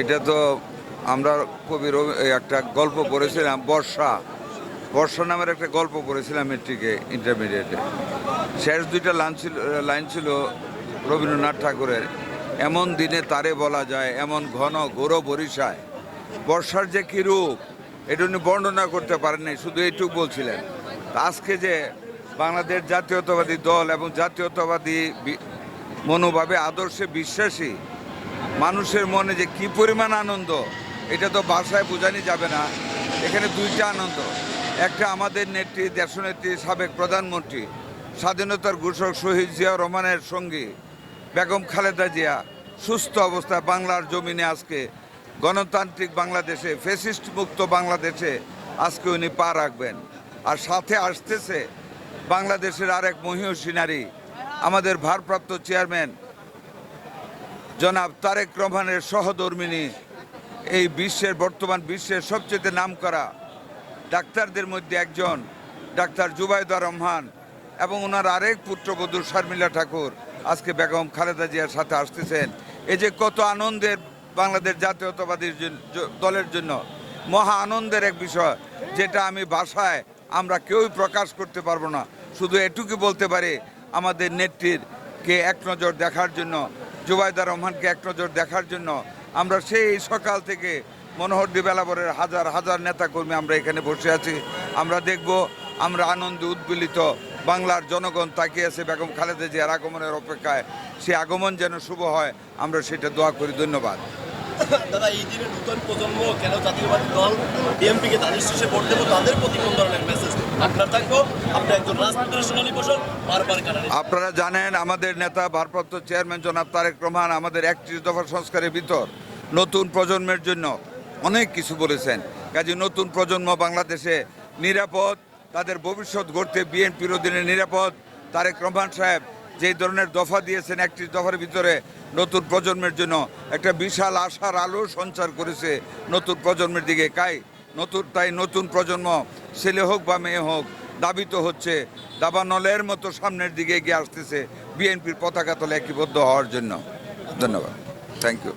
এটা তো আমরা কবি একটা গল্প পড়েছিলাম, বর্ষা। বর্ষা নামের একটা গল্প পড়েছিলাম মেট্রিকে ইন্টারমিডিয়েটে শেষ দুইটা লাইন ছিল লাইন ছিল রবীন্দ্রনাথ ঠাকুরের, এমন দিনে তারে বলা যায়, এমন ঘন ঘোর বরিশায়। বর্ষার যে কী রূপ, এটা উনি বর্ণনা করতে পারেননি শুধু এইটুকু বলছিলেন। আজকে যে বাংলাদেশ জাতীয়তাবাদী দল এবং জাতীয়তাবাদী মনোভাবে, আদর্শে বিশ্বাসী মানুষের মনে যে কি পরিমাণ আনন্দ, এটা তো বাসায় বোঝানি যাবে না। এখানে দুইটা আনন্দ। একটা আমাদের নেত্রী, দেশনেত্রী, সাবেক প্রধানমন্ত্রী, স্বাধীনতার ঘোষক শহীদ জিয়া রহমানের সঙ্গী, বেগম খালেদা জিয়া, সুস্থ অবস্থায় বাংলার জমিনে আজকে গণতান্ত্রিক বাংলাদেশে ফেসিস্ট মুক্ত বাংলাদেশে আজকে উনি পা রাখবেন। আর সাথে আসতেছে বাংলাদেশের আরেক মহিষী নারী, আমাদের ভারপ্রাপ্ত চেয়ারম্যান জনাব তারেক রহমানের সহধর্মিনী, এই বিশ্বের, বর্তমান বিশ্বের সবচেয়ে নামকরা ডাক্তারদের মধ্যে একজন, ডাক্তার জুবাইদা রহমান এবং ওনার আরেক পুত্রবধূ শর্মিলা ঠাকুর, আজকে বেগম খালেদা জিয়ার সাথে আসতেছেন। এই যে কত আনন্দের বাংলাদেশ জাতীয়তাবাদীর দলের জন্য, মহা আনন্দের এক বিষয়, যেটা আমি ভাষায় আমরা কেউই প্রকাশ করতে পারব না। শুধু এটুকু বলতে পারি, আমাদের নেত্রীর কে এক নজর দেখার জন্য জুবাইদা রহমানকে এক নজর দেখার জন্য আমরা সেই সকাল থেকে মনোহর দিবেলাবরের হাজার হাজার নেতাকর্মী আমরা এখানে বসে আছি। আমরা দেখব, আমরা আনন্দে উদ্বেলিত বাংলার জনগণ তাকিয়ে আছে বেগম খালেদা জিয়ার আগমনের অপেক্ষায়। সে আগমন যেন শুভ হয়, আমরা সেটা দোয়া করি, ধন্যবাদ। দাদা, এই দিনে নতুন প্রজন্ম কেন জাতীয়বাদী দল বিএনপিকে তাদের শীর্ষে ভোট দেবো তাদের প্রতি কোন ধরনের মেসেজ আপনারা জানেন, আমাদের নেতা, ভারপ্রাপ্ত চেয়ারম্যান জনাব তারেক রহমান আমাদের একত্রিশ দফা সংস্কারের ভিতর নতুন প্রজন্মের জন্য অনেক কিছু বলেছেন। কাজে নতুন প্রজন্ম বাংলাদেশে নিরাপদ, তাদের ভবিষ্যৎ গড়তে বিএনপির অধীনে নিরাপদ। তারেক রহমান সাহেব যেই ধরনের দফা দিয়েছেন, একটি দফার ভিতরে নতুন প্রজন্মের জন্য একটা বিশাল আশার আলো সঞ্চার করেছে নতুন প্রজন্মের দিকে। কাই, নতুন, তাই নতুন প্রজন্ম, ছেলে হোক বা মেয়ে হোক দাবিত হচ্ছে দাবানলের মতো সামনের দিকে এগিয়ে আসতেছে। বিএনপির পতাকা তলে একীবদ্ধ হওয়ার জন্য। ধন্যবাদ। Thank you